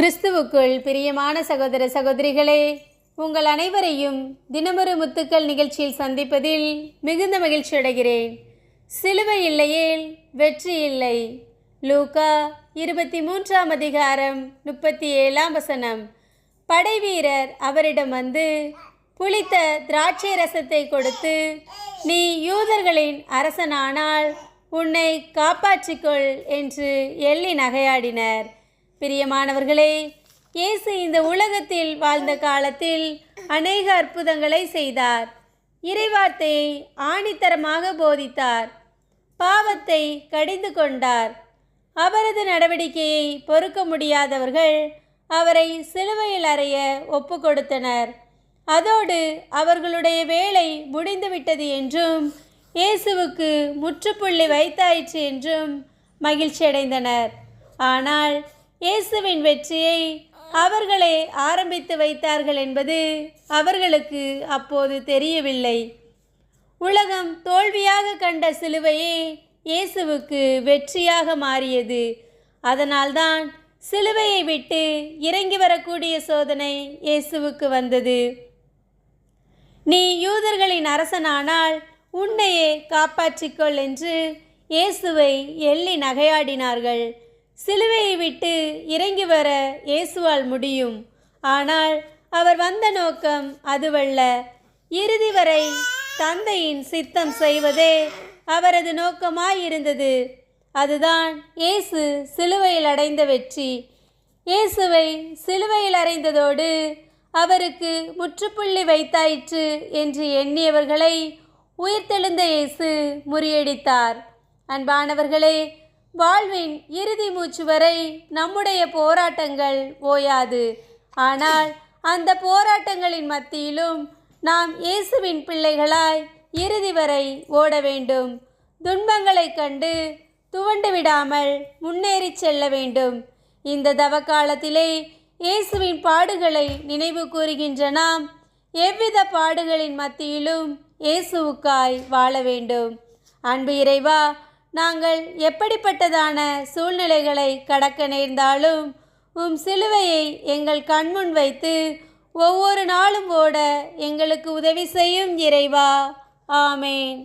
கிறிஸ்துவுக்குள் பிரியமான சகோதர சகோதரிகளே உங்கள் அனைவரையும் தினமொரு முத்துக்கள் நிகழ்ச்சியில் சந்திப்பதில் மிகுந்த மகிழ்ச்சி அடைகிறேன். சிலுவை இல்லையேல் வெற்றி இல்லை. லூகா இருபத்தி மூன்றாம் அதிகாரம் முப்பத்தி ஏழாம் வசனம் படைவீரர் அவரிடம் வந்து புளித்த திராட்சை ரசத்தை கொடுத்து நீ யூதர்களின் அரசனானால் உன்னை காப்பாற்றிக்கொள் என்று எள்ளி நகையாடினர். பிரியமானவர்களே இயேசு இந்த உலகத்தில் வாழ்ந்த காலத்தில் அநேக அற்புதங்களை செய்தார். இறைவார்த்தையை ஆணித்தரமாக போதித்தார். பாவத்தை கடிந்து கொண்டார். அவரது நடவடிக்கையை பொறுக்க முடியாதவர்கள் அவரை சிலுவையில் அறைய ஒப்பு கொடுத்தனர். அதோடு அவர்களுடைய வேலை முடிந்துவிட்டது என்றும் இயேசுவுக்கு முற்றுப்புள்ளி வைத்தாயிற்று என்றும் மகிழ்ச்சியடைந்தனர். ஆனால் இயேசுவின் வெற்றியை அவர்களே ஆரம்பித்து வைத்தார்கள் என்பது அவர்களுக்கு அப்போது தெரியவில்லை. உலகம் தோல்வியாக கண்ட சிலுவையே இயேசுவுக்கு வெற்றியாக மாறியது. அதனால்தான் சிலுவையை விட்டு இறங்கி வரக்கூடிய சோதனை இயேசுவுக்கு வந்தது. நீ யூதர்களின் அரசனானால் உன்னையே காப்பாற்றிக்கொள் என்று இயேசுவை எள்ளி நகையாடினார்கள். சிலுவையை விட்டு இறங்கி வர இயேசுவால் முடியும். ஆனால் அவர் வந்த நோக்கம் அதுவல்ல. இறுதி வரை தந்தையின் சித்தம் செய்வதே அவரது நோக்கமாயிருந்தது. அதுதான் இயேசு சிலுவையில் அடைந்த வெற்றி. இயேசுவை சிலுவையில் அறைந்ததோடு அவருக்கு முற்றுப்புள்ளி வைத்தாயிற்று என்று எண்ணியவர்களை உயிர்த்தெழுந்த இயேசு முறியடித்தார். அன்பானவர்களே வாழ்வின் இறுதி மூச்சு வரை நம்முடைய போராட்டங்கள் ஓயாது. ஆனால் அந்த போராட்டங்களின் மத்தியிலும் நாம் இயேசுவின் பிள்ளைகளாய் இறுதி வரை ஓட வேண்டும். துன்பங்களைக் கண்டு துவண்டு விடாமல் முன்னேறி செல்ல வேண்டும். இந்த தவக்காலத்திலே இயேசுவின் பாடுகளை நினைவு கூறுகின்ற நாம் எவ்வித பாடுகளின் மத்தியிலும் இயேசுவுக்காய் வாழ வேண்டும். அன்பு இறைவா நாங்கள் எப்படிப்பட்டதான சூழ்நிலைகளை கடக்க நேர்ந்தாலும் உம் சிலுவையை எங்கள் கண்முன் வைத்து ஒவ்வொரு நாளும் ஓட எங்களுக்கு உதவி செய்யும் இறைவா. ஆமேன்.